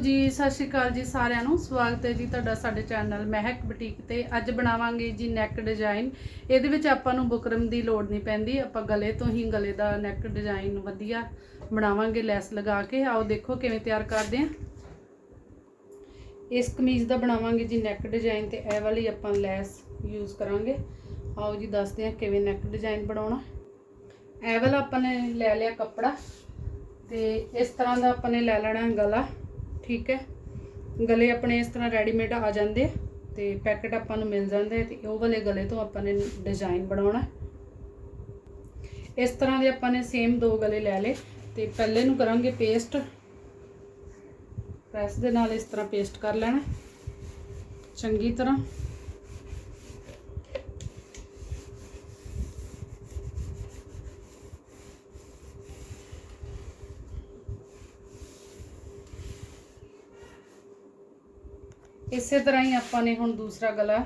ਜੀ, ਸਤਿ ਸ਼੍ਰੀ ਅਕਾਲ ਜੀ ਸਾਰਿਆਂ ਨੂੰ। ਸਵਾਗਤ ਹੈ ਜੀ ਤੁਹਾਡਾ ਸਾਡੇ ਚੈਨਲ ਮਹਿਕ ਬੁਟੀਕ ਤੇ। ਅੱਜ ਬਣਾਵਾਂਗੇ ਜੀ ਨੈਕ ਡਿਜ਼ਾਈਨ ਇਹਦੇ ਵਿੱਚ ਆਪਾਂ ਨੂੰ ਬੁਕਰਮ ਦੀ ਲੋੜ ਨਹੀਂ ਪੈਂਦੀ। ਆਪਾਂ ਗਲੇ ਤੋਂ ਹੀ ਗਲੇ ਦਾ ਨੈਕ ਡਿਜ਼ਾਈਨ ਵਧੀਆ ਬਣਾਵਾਂਗੇ, ਲੈਸ ਲਗਾ ਕੇ। ਆਓ ਦੇਖੋ ਕਿਵੇਂ ਤਿਆਰ ਕਰਦੇ ਆ ਇਸ ਕਮੀਜ਼ ਦਾ ਬਣਾਵਾਂਗੇ ਜੀ ਨੈਕ ਡਿਜ਼ਾਈਨ ਤੇ। ਇਹ ਵਾਲੀ ਆਪਾਂ ਲੈਸ ਯੂਜ਼ ਕਰਾਂਗੇ। ਆਓ ਜੀ ਦੱਸਦੇ ਆ ਕਿਵੇਂ ਨੈਕ ਡਿਜ਼ਾਈਨ ਬਣਾਉਣਾ। ਇਹ ਵਾਲਾ ਆਪਾਂ ਨੇ ਲੈ ਲਿਆ ਕੱਪੜਾ। ਤੇ ਇਸ ਤਰ੍ਹਾਂ ਦਾ ਆਪਾਂ ਨੇ ਲੈ ਲੈਣਾ ਗਲਾ। ਠੀਕ ਹੈ। ਗਲੇ ਆਪਣੇ ਇਸ ਤਰ੍ਹਾਂ ਰੈਡੀਮੇਡ ਆ ਜਾਂਦੇ ਆ ਤੇ ਪੈਕਟ ਆਪਾਂ ਨੂੰ ਮਿਲ ਜਾਂਦੇ ਆ ਤੇ ਉਹ ਵਾਲੇ ਗਲੇ ਤੋਂ ਆਪਾਂ ਨੇ ਡਿਜ਼ਾਈਨ ਬਣਾਉਣਾ ਇਸ ਤਰ੍ਹਾਂ ਦੇ ਆਪਾਂ ਨੇ ਸੇਮ ਦੋ ਗਲੇ ਲੈ ਲਏ ਤੇ ਪਹਿਲੇ ਨੂੰ ਕਰਾਂਗੇ ਪੇਸਟ ਪ੍ਰੈਸ ਦੇ ਨਾਲ ਇਸ ਤਰ੍ਹਾਂ ਪੇਸਟ ਕਰ ਲੈਣਾ। ਚੰਗੀ ਤਰ੍ਹਾਂ। ਇਸੇ ਤਰ੍ਹਾਂ ਹੀ ਆਪਾਂ ਨੇ ਹੁਣ ਦੂਸਰਾ ਗਲਾ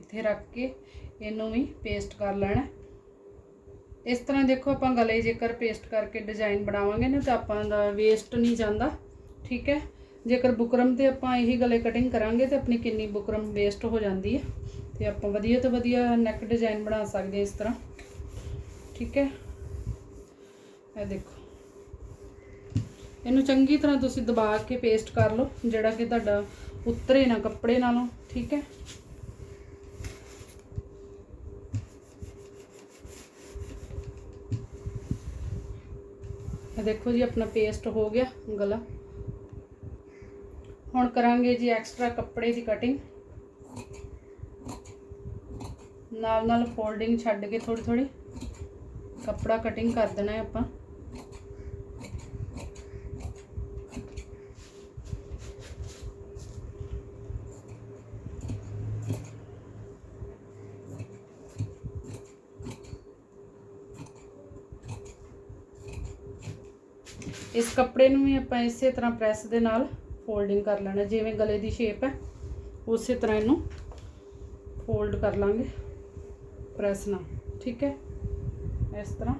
ਇੱਥੇ ਰੱਖ ਕੇ ਇਹਨੂੰ ਵੀ ਪੇਸਟ ਕਰ ਲੈਣਾ। ਇਸ ਤਰ੍ਹਾਂ ਦੇਖੋ ਆਪਾਂ ਗਲੇ ਜੇਕਰ ਪੇਸਟ ਕਰਕੇ ਡਿਜ਼ਾਈਨ ਬਣਾਵਾਂਗੇ ਨਾ ਤਾਂ ਆਪਾਂ ਦਾ ਵੇਸਟ ਨਹੀਂ ਜਾਂਦਾ, ਠੀਕ ਹੈ? ਜੇਕਰ ਬੁਕਰਮ ਤੇ ਆਪਾਂ ਇਹੀ ਗਲੇ ਕਟਿੰਗ ਕਰਾਂਗੇ ਤੇ ਆਪਣੀ ਕਿੰਨੀ ਬੁਕਰਮ ਵੇਸਟ ਹੋ ਜਾਂਦੀ ਹੈ। ਤੇ ਆਪਾਂ ਵਧੀਆ ਤੋਂ ਵਧੀਆ ਨੈਕ ਡਿਜ਼ਾਈਨ ਬਣਾ ਸਕਦੇ ਹਾਂ ਇਸ ਤਰ੍ਹਾਂ, ਠੀਕ ਹੈ? ਇਹ ਦੇਖੋ। ਇਹਨੂੰ ਚੰਗੀ ਤਰ੍ਹਾਂ ਤੁਸੀਂ ਦਬਾ ਕੇ ਪੇਸਟ ਕਰ ਲਓ, ਜਿਹੜਾ ਕਿ ਤੁਹਾਡਾ ਉਤਰੇ ਨਾ ਕੱਪੜੇ ਨਾਲੋਂ, ਠੀਕ ਹੈ? ਇਹ ਦੇਖੋ ਜੀ, ਆਪਣਾ ਪੇਸਟ ਹੋ ਗਿਆ ਗਲਾ। ਹੁਣ ਕਰਾਂਗੇ ਜੀ ਐਕਸਟਰਾ ਕੱਪੜੇ ਦੀ ਕਟਿੰਗ ਨਾਲ ਨਾਲ ਫੋਲਡਿੰਗ ਛੱਡ ਕੇ ਥੋੜੀ ਥੋੜੀ ਕੱਪੜਾ ਕਟਿੰਗ ਕਰ ਦੇਣਾ ਹੈ ਆਪਾਂ। ਕੱਪੜੇ ਨੂੰ ਵੀ ਆਪਾਂ ਇਸੇ ਤਰ੍ਹਾਂ ਪ੍ਰੈਸ ਦੇ ਨਾਲ ਫੋਲਡਿੰਗ ਕਰ ਲੈਣਾ, ਜਿਵੇਂ ਗਲੇ ਦੀ ਸ਼ੇਪ ਹੈ, ਉਸੇ ਤਰ੍ਹਾਂ ਇਹਨੂੰ ਫੋਲਡ ਕਰ ਲਾਂਗੇ ਪ੍ਰੈਸ ਨਾਲ, ਠੀਕ ਹੈ? ਇਸ ਤਰ੍ਹਾਂ।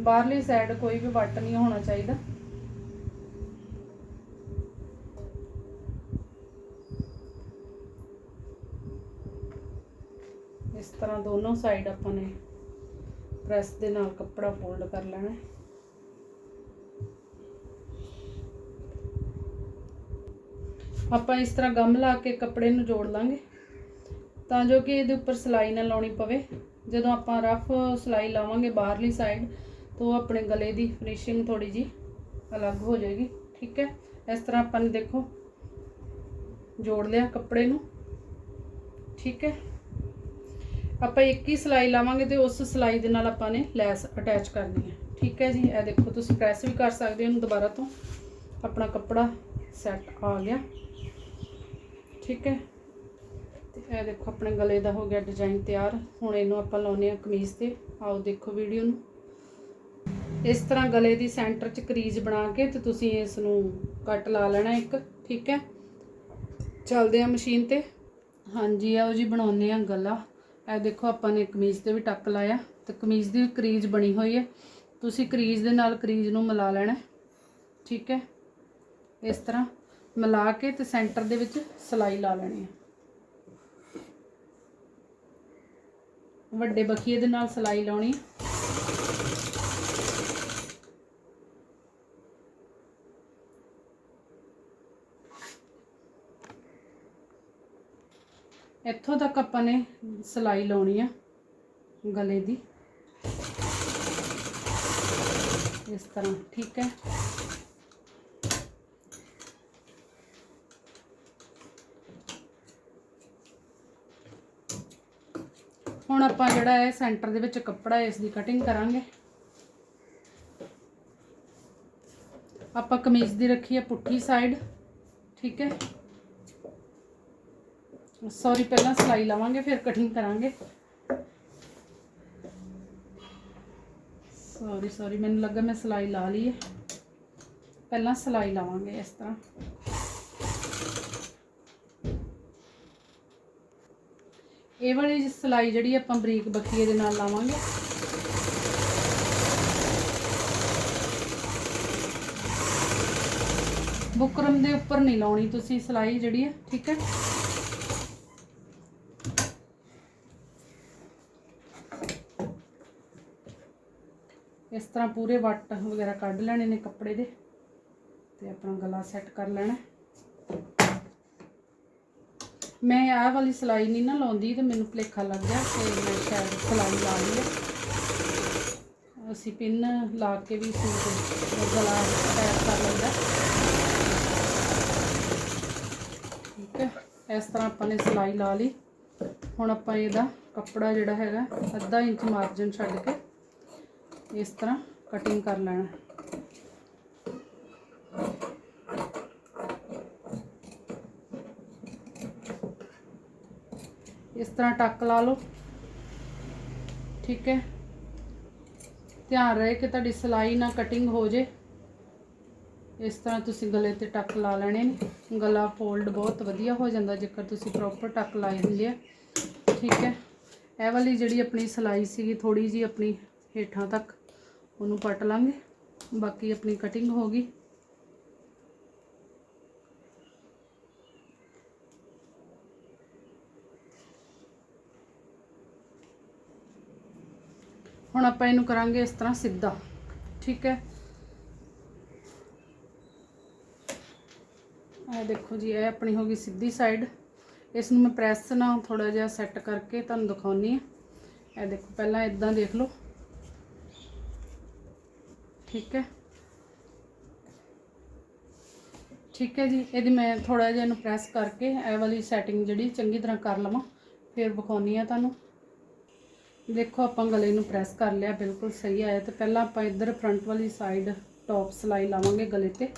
ਬਾਹਰਲੀ ਸਾਈਡ ਕੋਈ ਵੀ ਵੱਟ ਨਹੀਂ ਹੋਣਾ ਚਾਹੀਦਾ। ਇਸ ਤਰ੍ਹਾਂ ਦੋਨੋਂ ਸਾਈਡ ਆਪਾਂ ਨੇ ਪ੍ਰੈਸ ਦੇ ਨਾਲ ਕੱਪੜਾ ਫੋਲਡ ਕਰ ਲੈਣਾ ਆਪਾਂ ਇਸ ਤਰ੍ਹਾਂ ਗਮ ਲਾ ਕੇ ਕੱਪੜੇ ਨੂੰ ਜੋੜ ਲਾਂਗੇ, ਤਾਂ ਜੋ ਕਿ ਇਹਦੇ ਉੱਪਰ ਸਿਲਾਈ ਨਾ ਲਾਉਣੀ ਪਵੇ। ਜਦੋਂ ਆਪਾਂ ਰਫ ਸਿਲਾਈ ਲਾਵਾਂਗੇ ਬਾਹਰਲੀ ਸਾਈਡ ਤਾਂ ਉਹ ਆਪਣੇ ਗਲੇ ਦੀ ਫਿਨਿਸ਼ਿੰਗ ਥੋੜੀ ਜੀ ਅਲੱਗ ਹੋ ਜਾਏਗੀ, ਠੀਕ ਹੈ? ਇਸ ਤਰ੍ਹਾਂ ਆਪਾਂ ਨੇ ਦੇਖੋ, ਜੋੜ ਲਿਆ ਕੱਪੜੇ ਨੂੰ, ਠੀਕ ਹੈ? ਆਪਾਂ ਇੱਕ ਹੀ ਸਿਲਾਈ ਲਾਵਾਂਗੇ ਤੇ ਉਸ ਸਿਲਾਈ ਦੇ ਨਾਲ ਆਪਾਂ ਨੇ ਲੈਸ ਅਟੈਚ ਕਰਨੀ ਹੈ। ਠੀਕ ਹੈ ਜੀ, ਇਹ ਦੇਖੋ ਤੁਸੀਂ ਪ੍ਰੈਸ ਵੀ ਕਰ ਸਕਦੇ ਹੋ ਇਹਨੂੰ ਦੁਬਾਰਾ ਤੋਂ। ਆਪਣਾ ਕੱਪੜਾ ਸੈੱਟ ਆ ਗਿਆ। ਠੀਕ ਹੈ। ਤੇ ਇਹ ਦੇਖੋ ਆਪਣੇ ਗਲੇ ਦਾ ਹੋ ਗਿਆ ਡਿਜ਼ਾਈਨ ਤਿਆਰ। ਹੁਣ ਇਹਨੂੰ ਆਪਾਂ ਲਾਉਨੇ ਆ ਕਮੀਜ਼ ਤੇ। ਆਓ ਦੇਖੋ ਵੀਡੀਓ ਨੂੰ। ਇਸ ਤਰ੍ਹਾਂ ਗਲੇ ਦੀ ਸੈਂਟਰ 'ਚ ਕਰੀਜ਼ ਬਣਾ ਕੇ ਤੇ ਤੁਸੀਂ ਇਸ ਨੂੰ ਕੱਟ ਲਾ ਲੈਣਾ ਇੱਕ। ਠੀਕ ਹੈ। ਚੱਲਦੇ ਆ ਮਸ਼ੀਨ ਤੇ। ਹਾਂਜੀ, ਆਓ ਜੀ ਬਣਾਉਨੇ ਆ ਗਲਾ। ਇਹ ਦੇਖੋ, ਆਪਾਂ ਨੇ ਕਮੀਜ਼ ਤੇ ਵੀ ਟੱਕ ਲਾਇਆ ਤੇ ਕਮੀਜ਼ ਦੀ ਕਰੀਜ਼ ਬਣੀ ਹੋਈ ਹੈ। ਤੁਸੀਂ ਕਰੀਜ਼ ਦੇ ਨਾਲ ਕਰੀਜ਼ ਨੂੰ ਮਿਲਾ ਲੈਣਾ ਠੀਕ ਹੈ? ਇਸ ਤਰ੍ਹਾਂ ਮਿਲਾ ਕੇ ਤੇ ਸੈਂਟਰ ਦੇ ਵਿੱਚ ਸਲਾਈ ਲਾ ਲੈਣੀ ਹੈ। ਵੱਡੇ ਬਖੀਏ ਦੇ ਨਾਲ ਸਲਾਈ ਲਾਉਣੀ ਇੱਥੋਂ ਤੱਕ ਆਪਾਂ ਨੇ ਸਲਾਈ ਲਾਉਣੀ ਆ ਗਲੇ ਦੀ। ਇਸ ਤਰ੍ਹਾਂ, ਠੀਕ ਹੈ। ਹੁਣ ਆਪਾਂ ਜਿਹੜਾ ਹੈ ਸੈਂਟਰ ਦੇ ਵਿੱਚ ਕੱਪੜਾ, ਇਸ ਦੀ ਕਟਿੰਗ ਕਰਾਂਗੇ। ਆਪਾਂ ਕਮੀਜ਼ ਦੀ ਰੱਖੀ ਹੈ ਪੁੱਠੀ ਸਾਈਡ ਠੀਕ ਹੈ। ਸੌਰੀ ਪਹਿਲਾਂ ਸਿਲਾਈ ਲਾਵਾਂਗੇ, ਫਿਰ ਕਟਿੰਗ ਕਰਾਂਗੇ। ਸੌਰੀ ਸੌਰੀ ਮੈਨੂੰ ਲੱਗਾ ਮੈਂ ਸਿਲਾਈ ਲਾ ਲਈ ਹੈ। ਪਹਿਲਾਂ ਸਿਲਾਈ ਲਾਵਾਂਗੇ ਇਸ ਤਰ੍ਹਾਂ। ਇਹ ਵਾਲੀ ਸਿਲਾਈ ਜਿਹੜੀ ਆਪਾਂ ਬਰੀਕ ਬਖੀਏ ਦੇ ਨਾਲ ਲਾਵਾਂਗੇ। ਬੁਕਰਮ ਦੇ ਉੱਪਰ ਨਹੀਂ ਲਾਉਣੀ ਤੁਸੀਂ ਸਲਾਈ ਜਿਹੜੀ ਹੈ, ਠੀਕ ਹੈ? ਇਸ ਤਰ੍ਹਾਂ ਪੂਰੇ ਵੱਟ ਵਗੈਰਾ ਕੱਢ ਲੈਣੇ ਨੇ ਕੱਪੜੇ ਦੇ ਤੇ ਆਪਣਾ ਗਲਾ ਸੈੱਟ ਕਰ ਲੈਣਾ। ਮੈਂ ਆਹ ਵਾਲੀ ਸਲਾਈ ਨਹੀਂ ਨਾ ਲਾਉਂਦੀ ਤੇ ਮੈਨੂੰ ਭੁਲੇਖਾ ਲੱਗ ਗਿਆ ਤੇ ਮੈਂ ਸ਼ਾਇਦ ਸਲਾਈ ਲਾ ਲਈ ਹੈ ਅਸੀਂ ਪਿੰਨ ਲਾ ਕੇ ਵੀ ਸੂਟ ਗਲਾ ਅਟੈਚ ਕਰ ਲੈਂਦਾ ਠੀਕ ਹੈ, ਇਸ ਤਰ੍ਹਾਂ ਆਪਾਂ ਨੇ ਸਲਾਈ ਲਾ ਲਈ। ਹੁਣ ਆਪਾਂ ਇਹਦਾ ਕੱਪੜਾ ਜਿਹੜਾ ਹੈਗਾ, ਅੱਧਾ ਇੰਚ ਮਾਰਜਨ ਛੱਡ ਕੇ ਇਸ ਤਰ੍ਹਾਂ ਕਟਿੰਗ ਕਰ ਲੈਣਾ। ਇਸ ਤਰ੍ਹਾਂ ਟੱਕ ਲਾ ਲਓ। ਠੀਕ ਹੈ। ਧਿਆਨ ਰਹੇ ਕਿ ਤੁਹਾਡੀ ਸਲਾਈ ਨਾ ਕਟਿੰਗ ਹੋ ਜੇ। ਇਸ ਤਰ੍ਹਾਂ ਤੁਸੀਂ ਗਲੇ ਤੇ ਟੱਕ ਲਾ ਲੈਣੇ ਨੇ। ਗਲਾ ਫੋਲਡ ਬਹੁਤ ਵਧੀਆ ਹੋ ਜਾਂਦਾ ਜੇਕਰ ਤੁਸੀਂ ਪ੍ਰੋਪਰ ਟੱਕ ਲਾਏ ਹੁੰਦੇ ਆ। ਠੀਕ ਹੈ। ਇਹ ਵਾਲੀ ਜਿਹੜੀ ਆਪਣੀ ਸਲਾਈ ਸੀਗੀ ਥੋੜੀ ਜੀ ਆਪਣੀ ਹੇਠਾਂ ਤੱਕ ਉਹਨੂੰ ਪੱਟ ਲਾਂਗੇ। ਬਾਕੀ ਆਪਣੀ ਕਟਿੰਗ ਹੋ ਗਈ। ਹੁਣ ਆਪਾਂ ਇਹਨੂੰ ਕਰਾਂਗੇ ਇਸ ਤਰ੍ਹਾਂ ਸਿੱਧਾ। ਠੀਕ ਹੈ? ਇਹ ਦੇਖੋ ਜੀ, ਇਹ ਆਪਣੀ ਹੋ ਗਈ ਸਿੱਧੀ ਸਾਈਡ ਇਸ ਨੂੰ ਮੈਂ ਪ੍ਰੈਸ ਨਾਲ ਥੋੜਾ ਜਿਹਾ ਸੈੱਟ ਕਰਕੇ ਤੁਹਾਨੂੰ ਦਿਖਾਉਣੀ ਹੈ। ਇਹ ਦੇਖੋ, ਪਹਿਲਾਂ ਇਦਾਂ ਦੇਖ ਲਓ। ਠੀਕ ਹੈ। ਠੀਕ ਹੈ ਜੀ, ਇਹਦੀ ਮੈਂ ਥੋੜਾ ਜਿਹਾ ਇਹਨੂੰ ਪ੍ਰੈਸ ਕਰਕੇ ਇਹ ਵਾਲੀ ਸੈਟਿੰਗ ਜਿਹੜੀ ਚੰਗੀ ਤਰ੍ਹਾਂ ਕਰ ਲਵਾਂ, ਫਿਰ ਵਿਖਾਉਣੀ ਆ ਤੁਹਾਨੂੰ। ਦੇਖੋ ਆਪਾਂ ਗਲੇ ਨੂੰ ਪ੍ਰੈਸ ਕਰ ਲਿਆ, ਬਿਲਕੁਲ ਸਹੀ ਆਇਆ ਤੇ ਪਹਿਲਾਂ ਆਪਾਂ ਇੱਧਰ ਫਰੰਟ ਵਾਲੀ ਸਾਈਡ ਟੌਪ ਸਲਾਈ ਲਾਵਾਂਗੇ ਗਲੇ ਤੇ।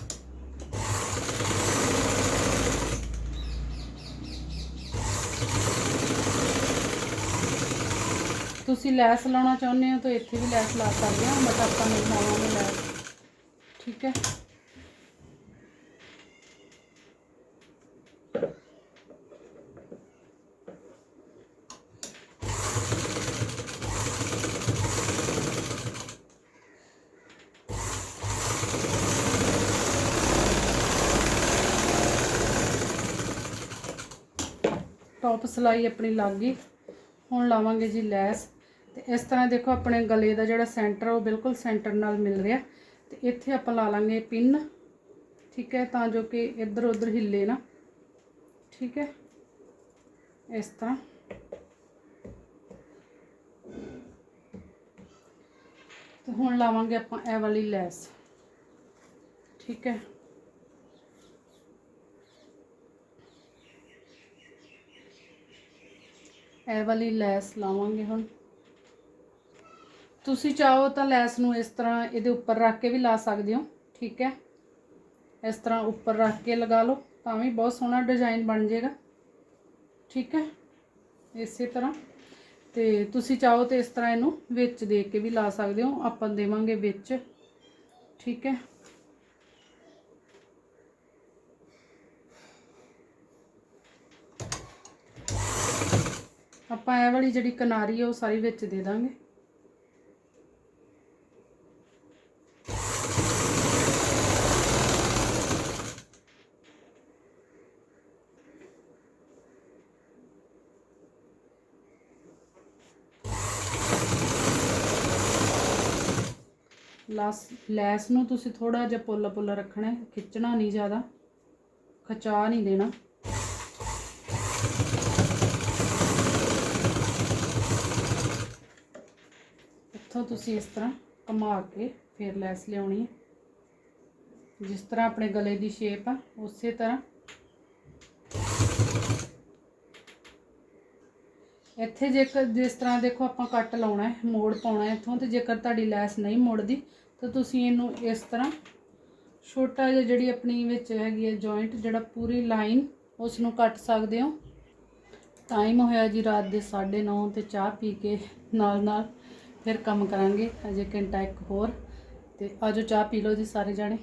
ਤੁਸੀਂ ਲੈਸ ਲਾਉਣਾ ਚਾਹੁੰਦੇ ਹੋ ਤਾਂ ਇੱਥੇ ਵੀ ਲੈਸ ਲਾ ਸਕਦੇ ਹੋ, ਬਟ ਆਪਾਂ ਨਹੀਂ ਲਾਵਾਂਗੇ ਲੈਸ। ਠੀਕ ਹੈ? ਟੌਪ ਸਲਾਈ ਆਪਣੀ ਲੱਗ ਗਈ। ਹੁਣ ਲਾਵਾਂਗੇ ਜੀ ਲੈਸ। ਤੇ ਇਸ ਤਰ੍ਹਾਂ ਦੇਖੋ ਆਪਣੇ ਗਲੇ ਦਾ ਜਿਹੜਾ ਸੈਂਟਰ ਉਹ ਬਿਲਕੁਲ ਸੈਂਟਰ ਨਾਲ ਮਿਲ ਰਿਹਾ। ਤੇ ਇੱਥੇ ਆਪਾਂ ਲਾ ਲਾਂਗੇ ਪਿੰਨ, ਠੀਕ ਹੈ, ਤਾਂ ਜੋ ਕਿ ਇੱਧਰ ਉੱਧਰ ਹਿੱਲੇ ਨਾ। ਠੀਕ ਹੈ, ਇਸ ਤਰ੍ਹਾਂ। ਤੇ ਹੁਣ ਲਾਵਾਂਗੇ ਆਪਾਂ ਇਹ ਵਾਲੀ ਲੈਸ। ਠੀਕ ਹੈ। ਇਹ ਵਾਲੀ ਲੈਸ ਲਾਵਾਂਗੇ ਹੁਣ। ਤੁਸੀਂ ਚਾਹੋ ਤਾਂ ਲੈਸ ਨੂੰ ਇਸ ਤਰ੍ਹਾਂ ਇਹਦੇ ਉੱਪਰ ਰੱਖ ਕੇ ਵੀ ਲਾ ਸਕਦੇ ਹੋ, ਠੀਕ ਹੈ? ਇਸ ਤਰ੍ਹਾਂ ਉੱਪਰ ਰੱਖ ਕੇ ਲਗਾ ਲਓ, ਤਾਂ ਵੀ ਬਹੁਤ ਸੋਹਣਾ ਡਿਜ਼ਾਈਨ ਬਣ ਜਾਏਗਾ, ਠੀਕ ਹੈ? ਇਸੇ ਤਰ੍ਹਾਂ। ਤੇ ਤੁਸੀਂ ਚਾਹੋ ਤੇ ਇਸ ਤਰ੍ਹਾਂ ਇਹਨੂੰ ਵਿੱਚ ਦੇ ਕੇ ਵੀ ਲਾ ਸਕਦੇ ਹੋ, ਆਪਾਂ ਦੇਵਾਂਗੇ ਵਿੱਚ, ਠੀਕ ਹੈ? ਆਪਾਂ ਇਹ ਵਾਲੀ ਜਿਹੜੀ ਕਿਨਾਰੀ ਹੈ ਉਹ ਸਾਰੀ ਵਿੱਚ ਦੇ ਦਾਂਗੇ। ਲਸ, ਲੈਸ ਨੂੰ ਤੁਸੀਂ ਥੋੜਾ ਜਿਹਾ ਪੁੱਲਾ ਪੁੱਲਾ ਰੱਖਣਾ ਖਿੱਚਣਾ ਨਹੀਂ ਜ਼ਿਆਦਾ, ਖਚਾ ਨਹੀਂ ਦੇਣਾ। ਇੱਥੋਂ ਤੁਸੀਂ ਇਸ ਤਰ੍ਹਾਂ ਘੁਮਾ ਕੇ ਫਿਰ ਲੈਸ ਲਿਆਉਣੀ ਹੈ। ਜਿਸ ਤਰ੍ਹਾਂ ਆਪਣੇ ਗਲੇ ਦੀ ਸ਼ੇਪ ਆ, ਉਸੇ ਤਰ੍ਹਾਂ। ਇੱਥੇ ਜੇਕਰ ਜਿਸ ਤਰ੍ਹਾਂ ਦੇਖੋ ਆਪਾਂ ਕੱਟ ਲਾਉਣਾ ਹੈ, ਮੋੜ ਪਾਉਣਾ ਹੈ, ਇੱਥੋਂ ਤੇ ਜੇਕਰ ਤੁਹਾਡੀ ਲੈਸ ਨਹੀਂ ਮੁੜਦੀ ਤਾਂ ਤੁਸੀਂ ਇਹਨੂੰ ਇਸ ਤਰ੍ਹਾਂ ਛੋਟਾ ਜਿਹਾ ਜਿਹੜੀ ਆਪਣੀ ਵਿੱਚ ਹੈਗੀ ਹੈ ਜੁਆਇੰਟ ਜਿਹੜਾ ਪੂਰੀ ਲਾਈਨ ਉਸ ਨੂੰ ਕੱਟ ਸਕਦੇ ਹੋ। ਟਾਈਮ ਹੋਇਆ ਜੀ ਰਾਤ ਦੇ 9:30 ਤੇ ਚਾਹ ਪੀ ਕੇ ਨਾਲ ਨਾਲ ਫਿਰ ਕੰਮ ਕਰਾਂਗੇ। ਅਜੇ ਘੰਟਾ ਇੱਕ ਹੋਰ ਤੇ ਆਜੋ ਚਾਹ ਪੀ ਲਓ ਜੀ ਸਾਰੇ ਜਾਣੇ।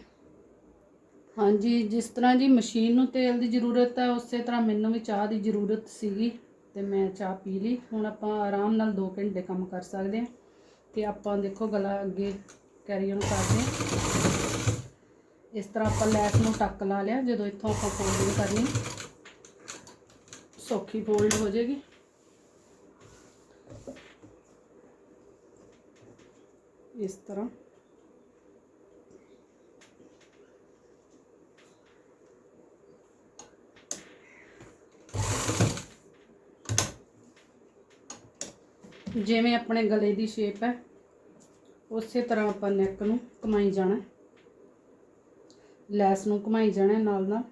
ਹਾਂਜੀ, ਜਿਸ ਤਰ੍ਹਾਂ ਜੀ ਮਸ਼ੀਨ ਨੂੰ ਤੇਲ ਦੀ ਜ਼ਰੂਰਤ ਹੈ, ਉਸੇ ਤਰ੍ਹਾਂ ਮੈਨੂੰ ਵੀ ਚਾਹ ਦੀ ਜ਼ਰੂਰਤ ਸੀਗੀ ਤੇ ਮੈਂ ਚਾਹ ਪੀ ਲਈ। ਹੁਣ ਆਪਾਂ ਆਰਾਮ ਨਾਲ 2 ਘੰਟੇ ਕੰਮ ਕਰ ਸਕਦੇ ਹਾਂ ਤੇ ਆਪਾਂ ਦੇਖੋ ਗਲਾ ਅੱਗੇ ਕੈਰੀ ਔਨ ਕਰਦੇ ਇਸ ਤਰ੍ਹਾਂ ਆਪਾਂ ਲੈਸ ਨੂੰ ਟੱਕ ਲਾ ਲਿਆ, ਜਦੋਂ ਇੱਥੋਂ ਆਪਾਂ ਫੋਲਡਿੰਗ ਕਰਨੀ ਸੌਖੀ ਫੋਲਡ ਹੋ ਜਾਏਗੀ। ਇਸ ਤਰ੍ਹਾਂ। ਜਿਵੇਂ ਆਪਣੇ ਗਲੇ ਦੀ ਸ਼ੇਪ ਹੈ। ਉਸੇ ਤਰ੍ਹਾਂ ਆਪਾਂ ਨੈਕ ਨੂੰ ਕਮਾਈ ਜਾਣਾ ਲੈਸ ਨੂੰ ਕਮਾਈ ਜਾਣਾ ਹੈ ਨਾਲ ਨਾਲ।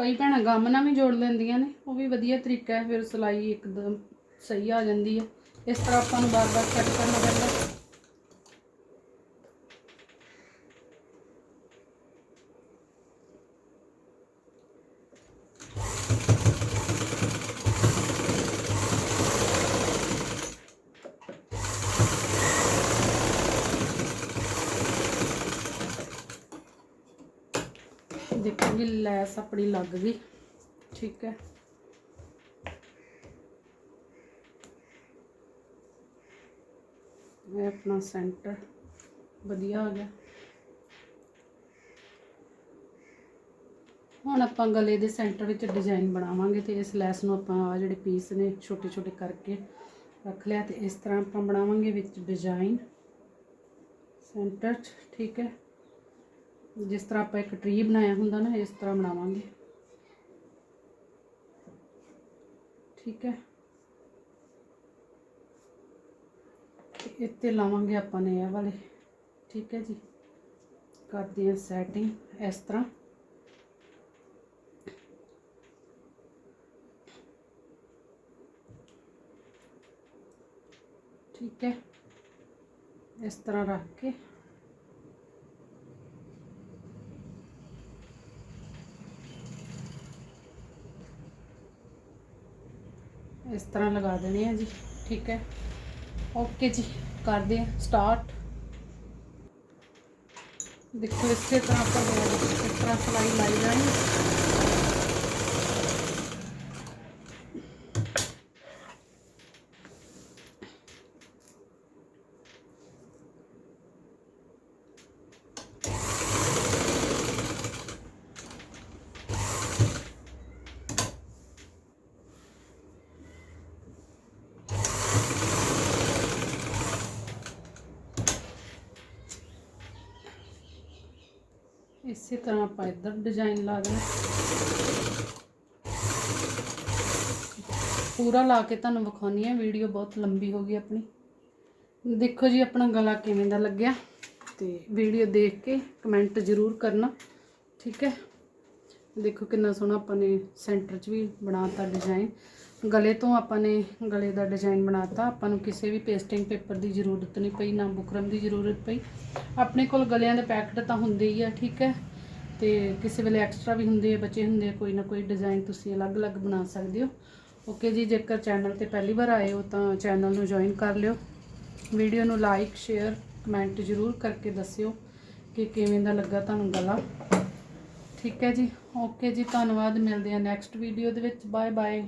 ਕਈ ਭੈਣਾਂ ਗਮ ਨਾਲ ਵੀ ਜੋੜ ਲੈਂਦੀਆਂ ਨੇ, ਉਹ ਵੀ ਵਧੀਆ ਤਰੀਕਾ ਹੈ, ਫਿਰ ਸਿਲਾਈ ਇੱਕਦਮ ਸਹੀ ਆ ਜਾਂਦੀ ਹੈ। ਇਸ ਤਰ੍ਹਾਂ ਆਪਾਂ ਨੂੰ ਬਾਰ-ਬਾਰ ਕੱਟ ਕਰਨਾ ਪੈਂਦਾ ਦੇਖੋ ਵੀ ਲੈਸ ਆਪਣੀ ਲੱਗ ਗਈ। ਠੀਕ ਹੈ। ਇਹ ਆਪਣਾ ਸੈਂਟਰ ਵਧੀਆ ਹੋ ਗਿਆ। ਹੁਣ ਆਪਾਂ ਗਲੇ ਦੇ ਸੈਂਟਰ ਵਿੱਚ ਡਿਜ਼ਾਈਨ ਬਣਾਵਾਂਗੇ ਤੇ ਇਸ ਲੈਸ ਨੂੰ ਆਪਾਂ ਆ ਜਿਹੜੇ ਪੀਸ ਨੇ ਛੋਟੇ ਛੋਟੇ ਕਰਕੇ ਰੱਖ ਲਿਆ ਤੇ ਇਸ ਤਰ੍ਹਾਂ ਆਪਾਂ ਬਣਾਵਾਂਗੇ ਵਿੱਚ ਡਿਜ਼ਾਈਨ ਸੈਂਟਰ 'ਚ। ਠੀਕ ਹੈ। ਜਿਸ ਤਰ੍ਹਾਂ ਆਪਾਂ ਇੱਕ ਟਰੀ ਬਣਾਇਆ ਹੁੰਦਾ ਨਾ, ਇਸ ਤਰ੍ਹਾਂ ਬਣਾਵਾਂਗੇ। ਠੀਕ ਹੈ? ਤੇ ਇੱਥੇ ਲਾਵਾਂਗੇ ਆਪਾਂ ਨੇ ਇਹ ਵਾਲੇ। ਠੀਕ ਹੈ ਜੀ? ਕਰਦੇ ਹਾਂ ਸੈਟਿੰਗ ਇਸ ਤਰ੍ਹਾਂ। ਠੀਕ ਹੈ? ਇਸ ਤਰ੍ਹਾਂ ਰੱਖ ਕੇ। ਇਸ ਤਰ੍ਹਾਂ ਲਗਾ ਦੇਣੇ ਆ ਜੀ, ਠੀਕ ਹੈ? ਓਕੇ ਜੀ, ਕਰਦੇ ਆ ਸਟਾਰਟ ਦੇਖੋ, ਇਸੇ ਤਰ੍ਹਾਂ ਆਪਾਂ ਗੋਲ ਇਸ ਤਰ੍ਹਾਂ ਸਲਾਈ ਲਾਈ ਜਾਣੀ। ਇਸੇ ਤਰ੍ਹਾਂ ਆਪਾਂ ਇੱਧਰ ਡਿਜ਼ਾਈਨ ਲਾ ਦੇਣਾ। ਪੂਰਾ ਲਾ ਕੇ ਤੁਹਾਨੂੰ ਵਿਖਾਉਣੀ ਹੈ ਵੀਡੀਓ ਬਹੁਤ ਲੰਬੀ ਹੋ ਗਈ ਆਪਣੀ। ਦੇਖੋ ਜੀ ਆਪਣਾ ਗਲਾ ਕਿਵੇਂ ਦਾ ਲੱਗਿਆ ਤੇ ਵੀਡੀਓ ਦੇਖ ਕੇ ਕਮੈਂਟ ਜ਼ਰੂਰ ਕਰਨਾ, ਠੀਕ ਹੈ? ਦੇਖੋ ਕਿੰਨਾ ਸੋਹਣਾ ਆਪਾਂ ਨੇ ਸੈਂਟਰ 'ਚ ਵੀ ਬਣਾਤਾ ਡਿਜ਼ਾਈਨ ਗਲੇ ਤੋਂ ਆਪਾਂ ਨੇ ਗਲੇ ਦਾ ਡਿਜ਼ਾਈਨ ਬਣਾਤਾ। ਆਪਾਂ ਨੂੰ ਕਿਸੇ ਵੀ ਪੇਸਟਿੰਗ ਪੇਪਰ ਦੀ ਜ਼ਰੂਰਤ ਨਹੀਂ ਪਈ, ਨਾ ਬੁਕਰਮ ਦੀ ਜ਼ਰੂਰਤ ਪਈ। ਆਪਣੇ ਕੋਲ ਗਲਿਆਂ ਦੇ ਪੈਕਟ ਤਾਂ ਹੁੰਦੇ ਹੀ ਆ, ਠੀਕ ਹੈ। ਤੇ ਕਿਸੇ ਵੇਲੇ ਐਕਸਟਰਾ ਵੀ ਹੁੰਦੇ ਆ, ਬਚੇ ਹੁੰਦੇ ਆ, ਕੋਈ ਨਾ ਕੋਈ ਡਿਜ਼ਾਈਨ ਤੁਸੀਂ ਅਲੱਗ-ਅਲੱਗ ਬਣਾ ਸਕਦੇ ਹੋ। ਓਕੇ ਜੀ, ਜੇਕਰ ਚੈਨਲ ਤੇ ਪਹਿਲੀ ਵਾਰ ਆਏ ਹੋ ਤਾਂ ਚੈਨਲ ਨੂੰ ਜੁਆਇਨ ਕਰ ਲਿਓ। ਵੀਡੀਓ ਨੂੰ ਲਾਈਕ ਸ਼ੇਅਰ ਕਮੈਂਟ ਜ਼ਰੂਰ ਕਰਕੇ ਦੱਸਿਓ ਕਿ ਕਿਵੇਂ ਦਾ ਲੱਗਾ ਤੁਹਾਨੂੰ ਗਲਾ। ਠੀਕ ਹੈ ਜੀ, ਓਕੇ ਜੀ, ਧੰਨਵਾਦ, ਮਿਲਦੇ ਆ ਨੈਕਸਟ ਵੀਡੀਓ ਦੇ ਵਿੱਚ। Bye bye